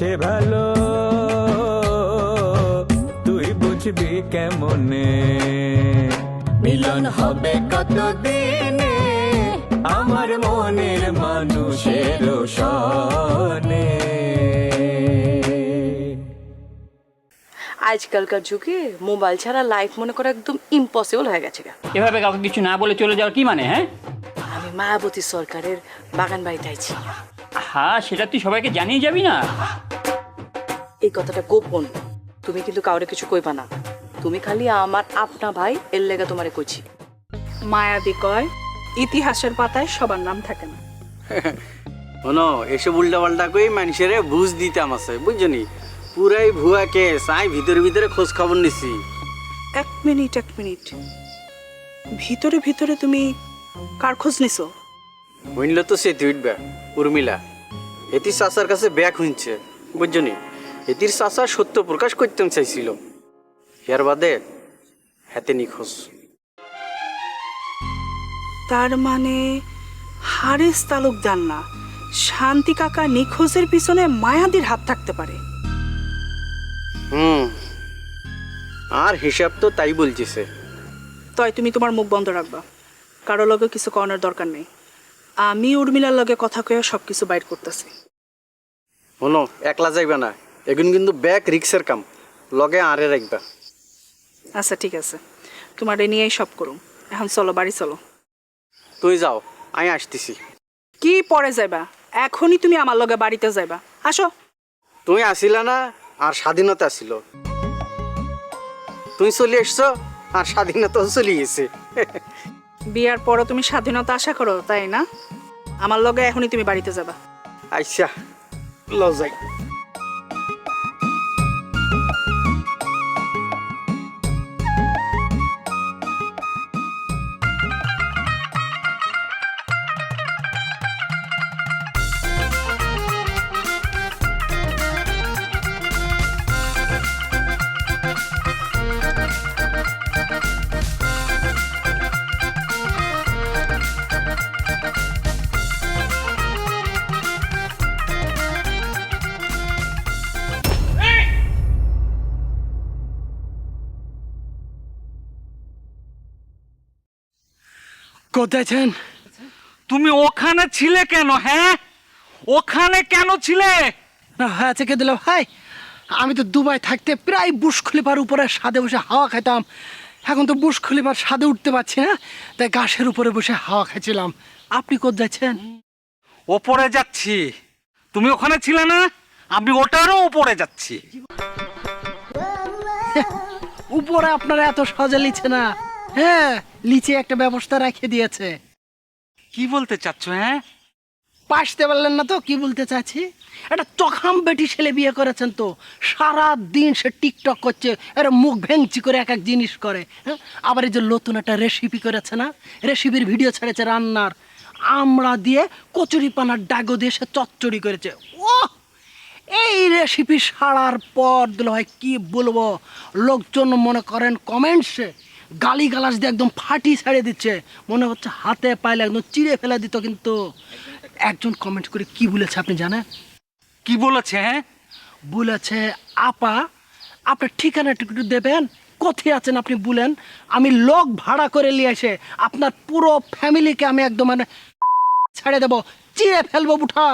সে ভালো। তুই বুঝবি কেমনে? মিলন হবে কতদিনে? আমার মনের মানুষের সনে আজকালকার যুগে মোবাইল ছাড়া লাইফ মনে করা একদম ইম্পসিবল হয়ে গেছে গা। এভাবে কাউকে কিছু না বলে চলে যাওয়ার কি মানে হ্যাঁ? আমি মায়াবতী সরকারের বাগান বাড়িতে আইছি। হ্যাঁ সেটা তুই সবাইকে জানিয়ে যাবি না? এই কথাটা গোপন। তুমি কিন্তু কাউরে কিছু কইবা না। তুমি খালি আমার আপনা ভাই এর লেগে তোমারে কইছি। মায়াদি কয় ইতিহাসের পাতায় সবার নাম থাকে না। শোনো এসব উল্টা পাল্টা কই মানুষের বুঝ দিতাম আছে বুঝছনি পুরাই ভুয়া কেস আই ভিতরে ভিতরে খোঁজ খবর নিছি। এক মিনিট এক মিনিট। ভিতরে ভিতরে তুমি কার খোঁজ নিছো? হইল তো সে উঠবে উর্মিলা। এতির চাচার কাছে ব্যাগ হইছে বুঝছনি? এতির চাচা সত্য প্রকাশ করতে চাইছিল। এর বাদে হাতে নিখোঁজ। তার মানে হারেস তালুকদার না শান্তি কাকা নিখোঁজের পিছনে মায়াদির হাত থাকতে পারে? হুম আর হিসাব তো তাই বলছিছে তাই তুমি তোমার মুখ বন্ধ রাখবা। কারও লগে কিছু করানোর দরকার নেই। আমি উর্মিলার লগে কথা কয়ে সব কিছু বাইর করতেছি। শোনো একলা যাইবা না। এখন কিন্তু ব্যাগ রিক্সের কাম। লগে আরে রাখবা। আচ্ছা ঠিক আছে। তোমার এ নিয়েই সব করুম। এখন চলো বাড়ি চলো। তুই যাও আমি আসতেছি। কি পরে যাইবা? এখনই তুমি আমার লগে বাড়িতে যাইবা। আসো। তুমি আসিলা না আর স্বাধীনতা আসিল। তুই চলে এসছো আর স্বাধীনতা চলে গেছে। বিয়ার পরও তুমি স্বাধীনতা আশা করো, তাই না? আমার লগে এখনই তুমি বাড়িতে যাবা। আচ্ছা ল কোথায় তুমি ওখানে ছিলে কেন হ্যাঁ? ওখানে কেন ছিলে? না হয়েছে কে দিল? ভাই আমি তো দুবাই থাকতে প্রায় বুশ খলিফার উপরে সাদে বসে হাওয়া খাইতাম। এখন তো বুশ খলিফার সাদে উঠতে পারছি না তাই গাছের উপরে বসে হাওয়া খাইছিলাম। আপনি কোথায় যাচ্ছেন ওপরে যাচ্ছি। তুমি ওখানে ছিলে না? আমি ওটারও উপরে যাচ্ছি। উপরে আপনারা এত সহজে লিছে না। হ্যাঁ লিচে একটা ব্যবস্থা রেখে দিয়েছে। কি বলতে চাচ্ছ হ্যাঁ? পাসতে পারলেন না তো কি বলতে চাচ্ছি? একটা চখাম বেটি ছেলে বিয়ে করেছেন তো সারা দিন সে টিকটক করছে এর মুখ ভেঙচি করে এক এক জিনিস করে হ্যাঁ? আবার এই যে নতুন একটা রেসিপি করেছে না রেসিপির ভিডিও ছেড়েছে রান্নার। আমরা দিয়ে কচুরি পানার ডাগো দিয়ে সে চচ্চড়ি করেছে। ও এই রেসিপি সারার পর দিল হয় কি বলব? লোকজন মনে করেন কমেন্টসে গালি গালাস দিয়ে একদম ফাটি ছেড়ে দিচ্ছে। মনে হচ্ছে হাতে পাইলে একদম চিড়ে ফেলে দিত কিন্তু একজন কমেন্ট করে কি বলেছে আপনি জানেন? কি বলেছে হ্যাঁ? বলেছে আপা আপনার ঠিকানাটা একটু দেবেন? কোথায় আছেন আপনি বলেন? আমি লোক ভাড়া করে নিয়ে এসে আপনার পুরো ফ্যামিলিকে আমি একদম মানে ছেড়ে দেবো চিড়ে ফেলব বুঠা।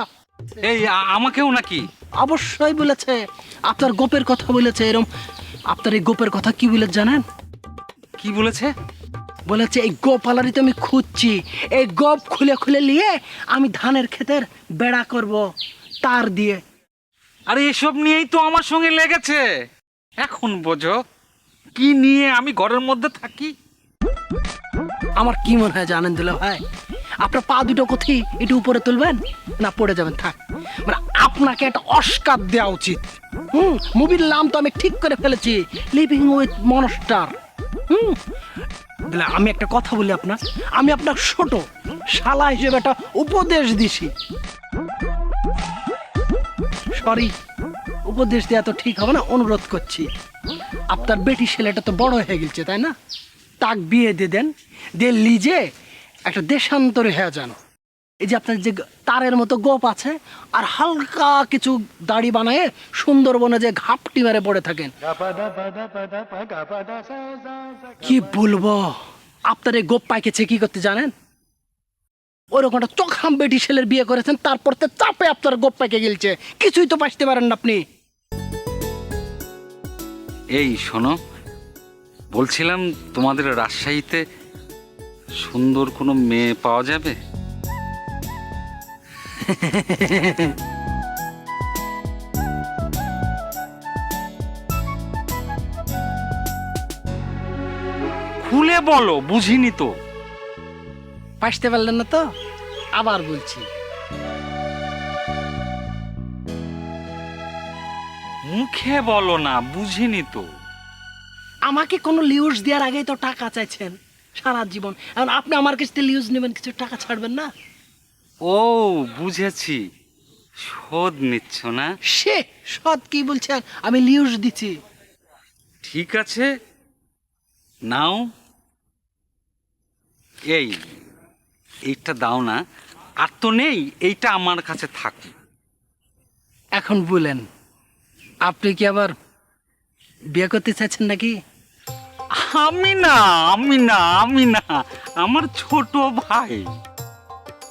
এই আমাকেও নাকি? অবশ্যই বলেছে। আপনার গোপের কথা বলেছে এরম। আপনার এই গোপের কথা কি বলে জানেন? কি বলেছে? বলেছে, এই গোপালারই তো আমি খুঁজছি। এই গোপ খুলে খুলে নিয়ে আমি ধানের ক্ষেতের বেড়া করব, তার দিয়ে। আরে, এসব নিয়েই তো আমার সঙ্গে লেগেছে। এখন বোঝো, কি নিয়ে আমি ঘরের মধ্যে থাকি? আমার কি মনে হয় জানেন দিল ভাই, আপনার পা দুটো কোথায়? একটু উপরে তুলবেন? না, পড়ে যাবেন, থাক। মানে আপনাকে একটা অস্কার দেওয়া উচিত। হুম, মুভির নাম তো আমি ঠিক করে ফেলেছি লিভিং উইথ মনস্টার হুম। আমি একটা কথা বলি আপনার। আমি আপনার ছোট শালা হিসেবে একটা উপদেশ দিছি। সরি উপদেশ দেওয়া তো ঠিক হবে না, অনুরোধ করছি। আপনার বেটি ছেলেটা তো বড় হয়ে গেছে, তাই না? তাক বিয়ে দিয়ে দেন, দিয়ে লিজে একটা দেশান্তরে হয়ে যান। এই যে আপনার যে তারের মতো গোপ আছে, আর হালকা কিছু দাড়ি বানায় সুন্দরবনে যে ঘাপটি মেরে পড়ে থাকেন। কি বলব? আপনার এই গোপ পাইকেছে কি করতে জানেন? ওরকম একটা চোখাম বেটি ছেলের বিয়ে করেছেন, তারপর তো চাপে আপনার গোপ পাইকে গেলছে। কিছুই তো বাঁচতে পারেন না আপনি। এই শোনো, বলছিলাম তোমাদের রাজশাহীতে সুন্দর কোনো মেয়ে পাওয়া যাবে? খুলে বলো বুঝিনি তো। বাঁচতে পারলেন না তো? আবার বলছি। মুখে বলো না বুঝিনি তো। আমাকে কোনো লিউজ দেওয়ার আগেই তো টাকা চাইছেন সারা জীবন। এখন আপনি আমার কাছ থেকে লিউজ নেবেন কিছু টাকা ছাড়বেন না? ও বুঝেছি। শোধ নিচ্ছ না? সে সৎ কি বলছেন আমি লিউজ দিচ্ছি। ঠিক আছে। নাও। এই এইটা দাও না। আর তো নেই এইটা আমার কাছে থাকুক এখন বলেন আপনি কি আবার বিয়ে করতে চাচ্ছেন নাকি? আমি না আমি না আমি না আমার ছোট ভাই।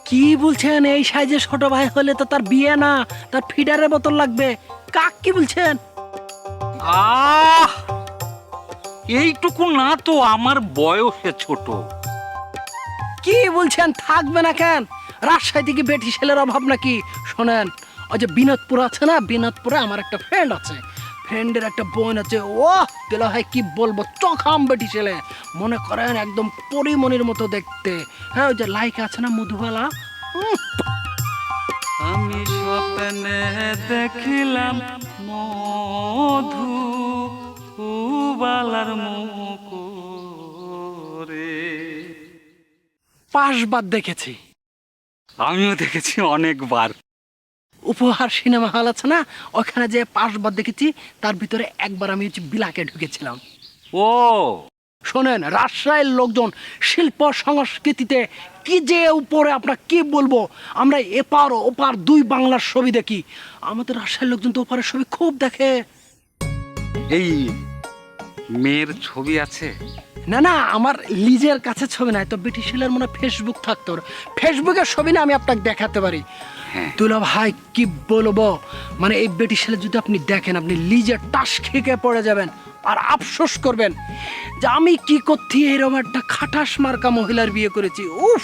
কি বলছেন? এই সাইজে ছোট ভাই হলে তো তার বিয়ে না তার ফিডারের বোতল লাগবে। কাক কি বলছেন? আহ! এইটুকু না তো আমার বয়সে ছোট। কি বলছেন? থাকবে না কেন? রাজশাহী থেকে বেটি ছেলের অভাব নাকি? শোনেন ওই যে বিনোদপুর আছে না? বিনোদপুরে আমার একটা ফ্রেন্ড আছে। ফ্রেন্ডের একটা বোন আছে ও দিলা হয় কি বলব, চখাম বেটি ছেলে। মনে করেন একদম পরিমণির মতো দেখতে। হ্যাঁ ওই যে লাইক আছে না মধুবালা? আমি স্বপ্নে দেখিলাম মধু বালার মুকুরে। পাশবার দেখেছি। আমিও দেখেছি অনেকবার। উপহার সিনেমা হল আছে না? ওখানে যে পাশবার দেখেছি তার ভিতরে একবার আমি হচ্ছে বিলাকে ঢুকেছিলাম। ও। শোনেন রাজশাহীর লোকজন শিল্প সংস্কৃতিতে কি যে উপরে আপনার কি বলব? আমরা এপার ওপার দুই বাংলার ছবি দেখি। আমাদের রাজশাহীর লোকজন তো ওপারের ছবি খুব দেখে। এই মেয়ের ছবি আছে? না না আমার লিজের কাছে ছবি নাই তো ব্রিটিশের মনে হয় ফেসবুক থাকতো ফেসবুকের ছবি না আমি আপনাকে দেখাতে পারি। হ্যাঁ। তুলা ভাই কি বলব? মানে এই ব্রিটিশের যদি আপনি দেখেন আপনি লিজের টাস খেকে পড়ে যাবেন আর আফসোস করবেন যে আমি কি করছি এরকম একটা খাটাস মার্কা মহিলার বিয়ে করেছি। উফ!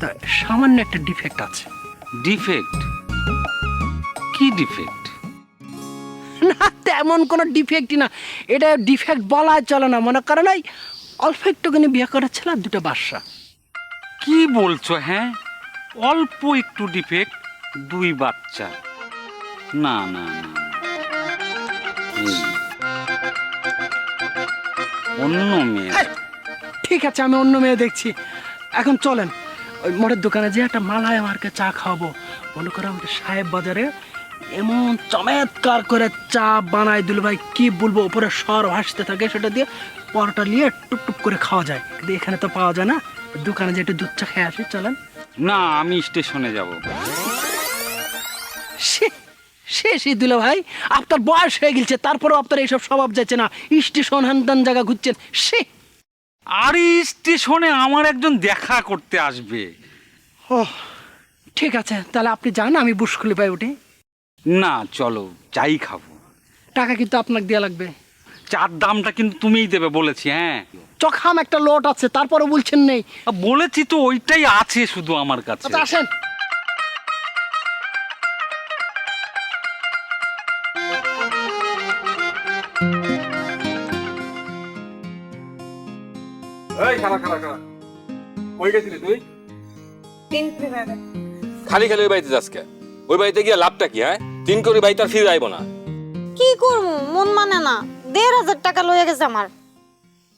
তা সামান্য একটা ডিফেক্ট আছে। ডিফেক্ট কি ডিফেক্ট না তেমন কোনো ডিফেক্টই না। এটা ডিফেক্ট বলা চলে না। মনে করেন ওই অল্প একটুখানি বিয়ে করেছিল আর দুটো বাসা। কি বলছো হ্যাঁ? অল্প একটু ডিফেক্ট দুই বাচ্চা। না না না অন্য মেয়ে। ঠিক আছে আমি অন্য মেয়ে দেখছি। এখন চলেন ওই মোড়ের দোকানে যে একটা মালায় আমাকে চা খাওয়াবো। মনে করো আমাকে সাহেব বাজারে এমন চমৎকার করে চা বানায় দিল ভাই কি বলব উপরে সর ভাসতে থাকে সেটা দিয়ে পরোটা নিয়ে টুপ টুপ করে খাওয়া যায়। কিন্তু এখানে তো পাওয়া যায় না দোকানে যে একটু দুধ চা খেয়ে আসি চলেন। না আমি স্টেশনে যাব। শেষই দিল ভাই আপনার বয়স হয়ে গেছে তারপরেও আপনার এইসব স্বভাব যাচ্ছে না। স্টেশন হ্যান জায়গা ঘুরছেন সে। আর স্টেশনে আমার একজন দেখা করতে আসবে। ও ঠিক আছে তাহলে আপনি যান আমি বুসখুলি পাই উঠি। না চলো চাই খাব। টাকা কিন্তু আপনাকে দেওয়া লাগবে। চার দামটা কিন্তু তুমিই দেবে বলেছি হ্যাঁ। চখাম একটা লোট আছে তারপরে বলছেন নেই। বলেছি তো ওইটাই আছে শুধু আমার কাছে। আচ্ছা আসেন। এই খালা খালা খালা। কই গেছিলি তুই? তিন খালি খালি ওই বাড়িতে যাস কে? ওই বাড়িতে গিয়ে লাভটা কি হ্যাঁ? তিন কোটি বাড়ি তার ফিরে আইব না। কি করব? মন মানে না। দেড় হাজার টাকা লয়ে গেছে আমার।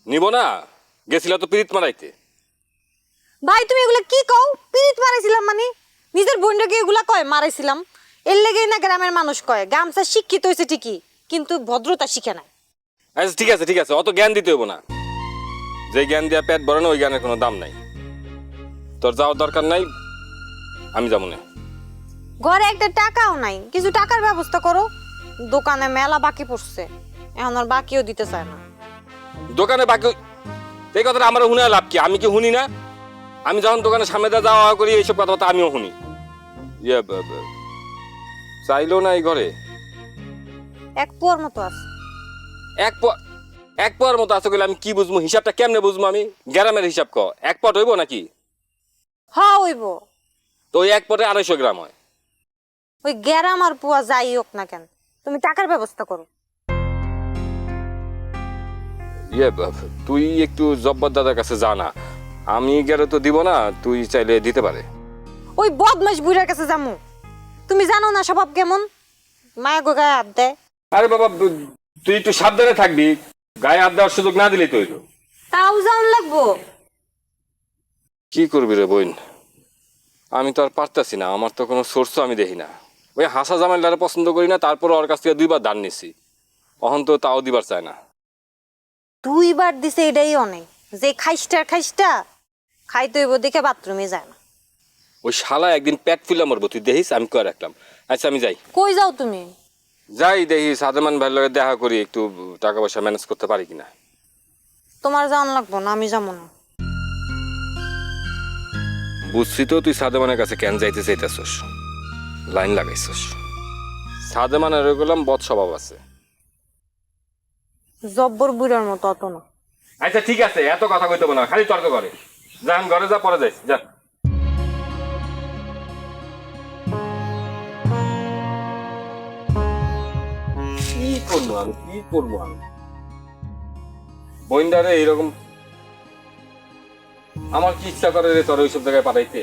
নিব না? গেছিল তো পিরিত মারাইতে। ভাই তুমি এগুলা কি কও? পিরিত মারাইছিলাম মানে? নিজের বোনটাকে এগুলা কয়? মারাইছিলাম। এর লেগেই না গ্রামের মানুষ কয় গামছা শিক্ষিত হয়েছে ঠিকই কিন্তু ভদ্রতা শিখে নাই। আচ্ছা ঠিক আছে ঠিক আছে অত জ্ঞান দিতে হইব না। যে জ্ঞান দিয়া পেট ভরে না ওই জ্ঞানের কোনো দাম নাই। তোর যাওয়ার দরকার নাই আমি যাব না। ঘরে একটা টাকাও নাই। কিছু টাকার ব্যবস্থা করো। দোকানে মেলা বাকি পড়ছে। এখন আর বাকিও দিতে চায় না। দোকানে বাকি এই কথাটা আমার শুনে লাভ কি? আমি কি শুনি না? আমি যখন দোকানে সামনে দিয়ে যাওয়া করি এইসব কথাবার্তা আমিও শুনি। ইয়ে চাইলো না এই ঘরে? এক পোয়ার মতো আছে। এক প- এক পর মতো আছে কইলে আমি কি বুঝব? হিসাবটা কেমনে বুঝব আমি? গ্রামের হিসাব ক। এক পট হইব নাকি? হ্যাঁ হইব। তো ওই এক পটে আড়াইশো গ্রাম হয়। ওই গ্যারাম আর পুয়া যাই হোক না কেন তুমি টাকার ব্যবস্থা করো। ইয়ে তুই একটু জব্বর দাদার কাছে জানা আমি গেলে তো দিব না তুই চাইলে দিতে পারে। ওই বদমাস বুড়ার কাছে যামু। তুমি জানো না স্বভাব কেমন? মায়া গো গায়ে হাত দেয়। আরে বাবা তুই একটু সাবধানে থাকবি। গায়ে হাত দেওয়ার সুযোগ না দিলেই তো হইল তাও যাওন লাগবো। কি করবি রে বোন? আমি তো আর পারতাছি না আমার তো কোনো সোর্সও আমি দেখি না। ওই হাসা জামাইলারে পছন্দ করি না তারপর ওর কাছ থেকে দুইবার দান নিছি। অহন তো তাও দিবার চায় না। দুইবার দিছে এটাই অনেক। যে খাইস্টার খাইস্টা খাইতে হইব দেখে বাথরুমে যায় না। ওই শালা একদিন পেট ফুলে মরবো তুই দেখিস আমি কয়ে রাখলাম। আচ্ছা আমি যাই। কই যাও তুমি? যাই দেখি সাদেমান ভাইয়ের লগে দেখা করি একটু টাকা পয়সা ম্যানেজ করতে পারি কিনা। তোমার যাওয়ান লাগবো না আমি যাব না। বুঝছি তো তুই সাদেমানের কাছে কেন যাইতে চাইতেছস? লাইন লাগাইছস। সাদেমানের ওইগুলাম বদ স্বভাব আছে। জব্বর বুড়ার মতো অত না। আচ্ছা ঠিক আছে এত কথা কইতে না খালি তর্ক করে। যান ঘরে যা পরে যাইস যা। কি করব আমি কি করব আমি? বইন্দারে এইরকম আমার কি ইচ্ছা করে রে তোর ওইসব জায়গায় পাঠাইতে?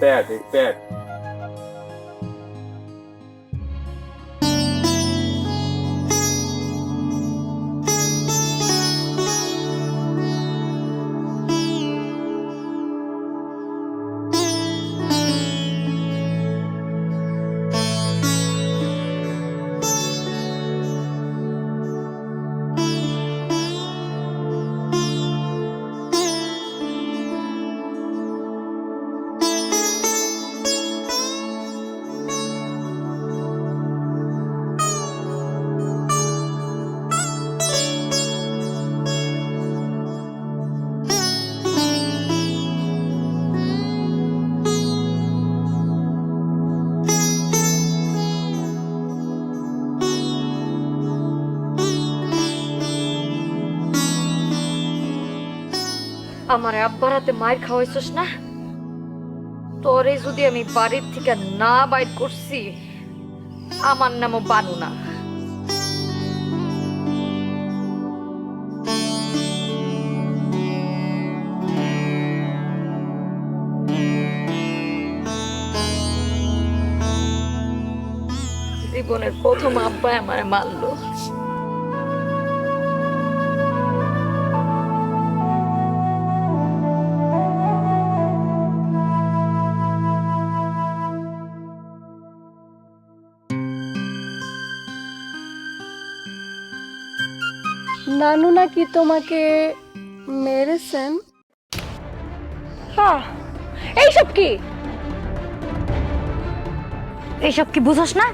bad. It's bad. আমার আব্বার হাতে মায়ের খাওয়াইছস না? তোরে যদি আমি বাড়ির থেকে না বাইর করছি, আমার নামও বানু না। জীবনের প্রথম আব্বা আমার মারলো। নাকি তোমাকে মেরেছেন? হ্যাঁ এইসব কি? এইসব কি বুঝস না?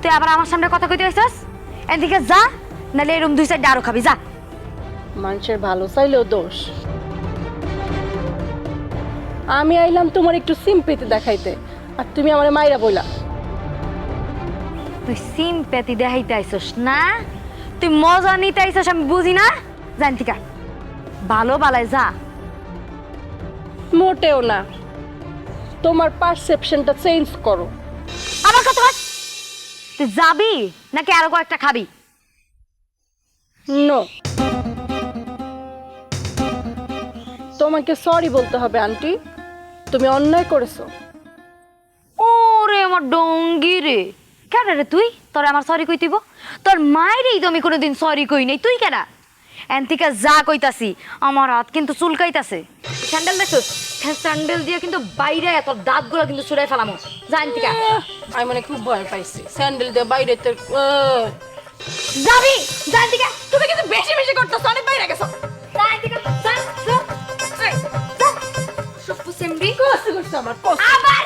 তুই আবার আমার সামনে কথা কইতে আইছস এদিকে যা নালে এরম দুই সাইড আরও খাবি যা। মানুষের ভালো চাইলেও দোষ। আমি আইলাম তোমার একটু সিম্পিতে দেখাইতে আর তুমি আমার মাইরা বইলা। তুই সিম্প্যাথি দেখাইতে আইছস না? তুই মজা নিতে আইছস আমি বুঝি না? জানতিকা ভালো বালাই যা। মোটেও না। তোমার পারসেপশনটা চেঞ্জ করো। আমার কথা। তুই যাবি নাকি আরও কয়েকটা খাবি? নো তোমাকে সরি বলতে হবে আন্টি তুমি অন্যায় করেছ। ওরে আমার ডঙ্গি রে। রে তুই? তোর আমার সরি কই দিব তোর মায়েরই তো আমি কোনোদিন সরি কই নাই। তুই কেনা এনতিকা যা কইতাছি আমার হাত কিন্তু চুলকাইতাছে। স্যান্ডেল দেখছিস? হ্যাঁ স্যান্ডেল দিয়ে কিন্তু বাইরে তোর দাঁতগুলো কিন্তু ছুড়াই ফেলামো। যা এনতিকা আমি মানে খুব ভয় পাইছি। স্যান্ডেল দিয়ে বাইরে তো যাবি? যা এনতিকা তুমি কিন্তু বেশি বেশি করতেছ অনেক বাইরে গেছো। যা এনতিকা যা যা। এই, যা। সপ্পু সেমরি কষ্ট করছে আমার কষ্ট আবার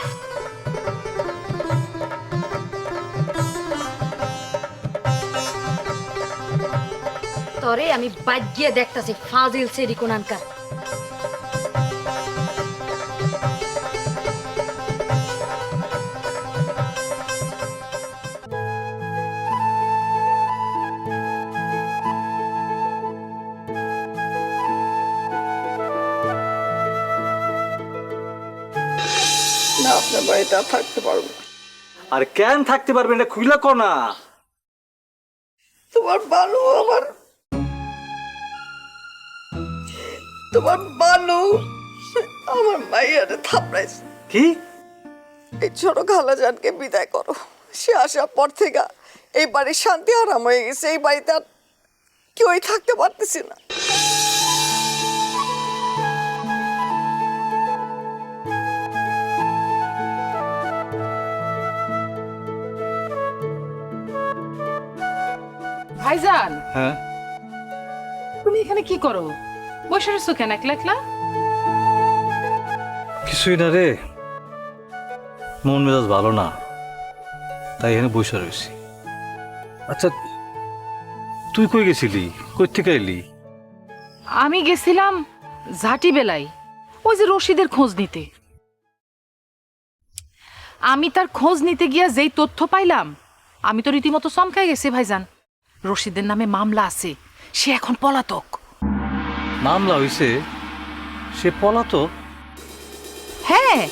তরে আমি বাগিয়ে দেখতাছি ফাজিল সেরি কোনানকার না আপনার বাড়িতে আর থাকতে পারব না। আর কেন থাকতে পারবেন এটা খুইলা কো না তোমার বালু আমার তোমার বালু আমার মাইয়ারে থাপড়াইছে। কি? এই ছোট খালাজানকে বিদায় করো। সে আসার পর থেকে এই বাড়ির শান্তি আরাম হয়ে গেছে। এই বাড়িতে আর কেউই থাকতে পারতেছি না। ভাইজান হ্যাঁ? তুমি এখানে কি করো? বসে রয়েছো কেন? একলা একলা? কিছুই না রে। মন মেজাজ ভালো না তাই এখানে বসে রয়েছি। আচ্ছা তুই কই গেছিলি? কই থেকে এলি? আমি গেছিলাম ঝাঁটি বেলায় ওই যে রশিদের খোঁজ নিতে। আমি তার খোঁজ নিতে গিয়া যেই তথ্য পাইলাম আমি তো রীতিমতো চমকাই গেছি ভাইজান। রশিদের নামে মামলা আছে সে এখন পলাতক। মামলা হইছে, সে পলাতক। হ্যাঁ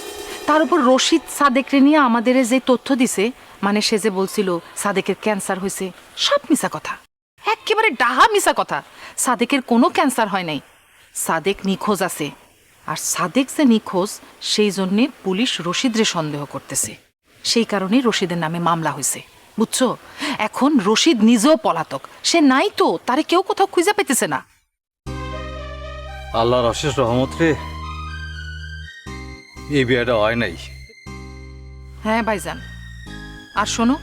তার উপর রশিদ সাদেকরে নিয়ে আমাদের যে তথ্য দিছে মানে সে যে বলছিল সাদেকের ক্যান্সার হয়েছে সব মিশা কথা। একেবারে ডাহা মিশা কথা। সাদেকের কোনো ক্যান্সার হয় নাই। সাদেক নিখোঁজ আছে। আর সাদেক যে নিখোঁজ, সেই জন্যে পুলিশ রশিদরে সন্দেহ করতেছে। সেই কারণে রশিদের নামে মামলা হয়েছে বুঝছ? এখন রশিদ নিজেও পলাতক। সে নাই তো, তারে কেউ কোথাও খুঁজে পেতেছে না। আল্লাহর অশেষ রহমত রে। এই বিয়েটা হয় নাই। হ্যাঁ ভাইজান। আর শোনো,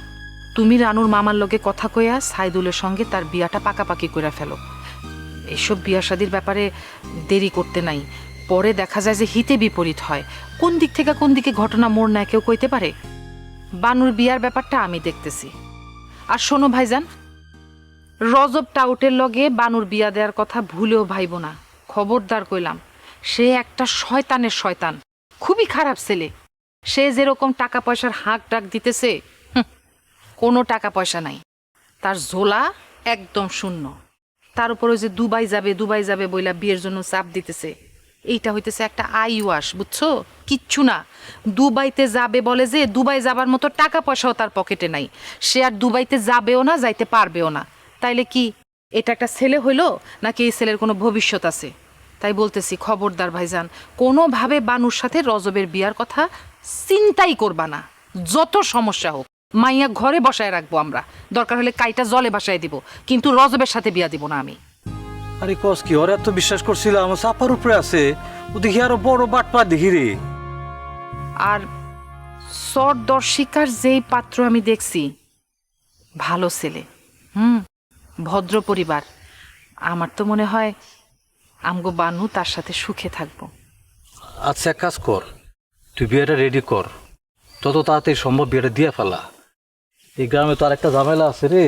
তুমি রানুর মামার লগে কথা কইয়া সাইদুলের সঙ্গে তার বিয়াটা পাকাপাকি করে ফেলো। এসব বিয়া শাদির ব্যাপারে দেরি করতে নাই। পরে দেখা যায় যে হিতে বিপরীত হয়। কোন দিক থেকে কোন দিকে ঘটনা মোড় নেয় কেউ কইতে পারে? বানুর বিয়ার ব্যাপারটা আমি দেখতেছি। আর শোনো, ভাইজান, রজব টাউটের লগে বানুর বিয়া দেওয়ার কথা ভুলেও ভাইব না। খবরদার কইলাম, সে একটা শয়তানের শয়তান, খুবই খারাপ ছেলে। সে যেরকম টাকা পয়সার হাঁক ডাক দিতেছে কোনো টাকা পয়সা নাই। তার ঝোলা একদম শূন্য। তার উপর যে দুবাই যাবে দুবাই যাবে বইলা বিয়ের জন্য চাপ দিতেছে। এইটা হইতেছে একটা আই ওয়াশ বুঝছ? কিচ্ছু না। দুবাইতে যাবে বলে যে দুবাই যাবার মতো টাকা পয়সাও তার পকেটে নাই। সে আর দুবাইতে যাবেও না, যাইতে পারবেও না। তাইলে কি এটা একটা ছেলে হইল নাকি এই ছেলের কোনো ভবিষ্যৎ আছে? তাই বলতেছি খবরদার ভাইজান কোনোভাবে বানুর সাথে রজবের বিয়ার কথা চিন্তাই করবা না। যত সমস্যা হোক মাইয়া ঘরে বসায় রাখব আমরা। দরকার হলে কাইটা জলে বাসায় দিব কিন্তু রজবের সাথে বিয়া দিব না আমি। আরে কস কি ওরা এত বিশ্বাস করছিল আমার চাপার উপরে আছে। ও দেখি আরও বড় বাটপা দেখি রে। আর সর দর্শিকার যেই পাত্র আমি দেখছি ভালো ছেলে। হুম? ভদ্র পরিবার। আমার তো মনে হয় আমগো বানু তার সাথে সুখে থাকব। আচ্ছা এক কাজ কর। তুই বিয়েটা রেডি কর। তত তাড়াতাড়ি সম্ভব বিয়েটা দিয়ে ফেলা। এই গ্রামে তো আর একটা ঝামেলা আছে রে।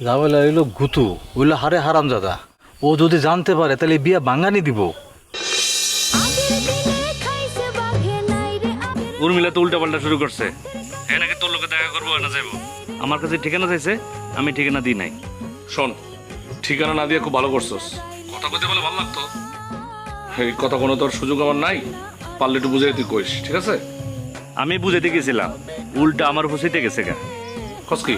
ঝামেলা হইল গুতু ওইলো হারে হারাম দাদা ও যদি জানতে পারে তাহলে বিয়ে বাঙানি দিব। উর্মিলা তো উল্টা পাল্টা শুরু করছে। হ্যাঁ নাকি তোর লোকে দেখা করব না যাইবো। আমার কাছে ঠিকানা চাইছে আমি ঠিকানা দিই নাই। শোন ঠিকানা না দিয়ে খুব ভালো করছস। কথা বলতে বলে ভালো লাগতো। এই কথা কোনো তোর সুযোগ আমার নাই পারলে একটু বুঝাই তুই কইস ঠিক আছে? আমি বুঝাইতে গেছিলাম উল্টা আমার হুসিতে গেছে গা কস কি?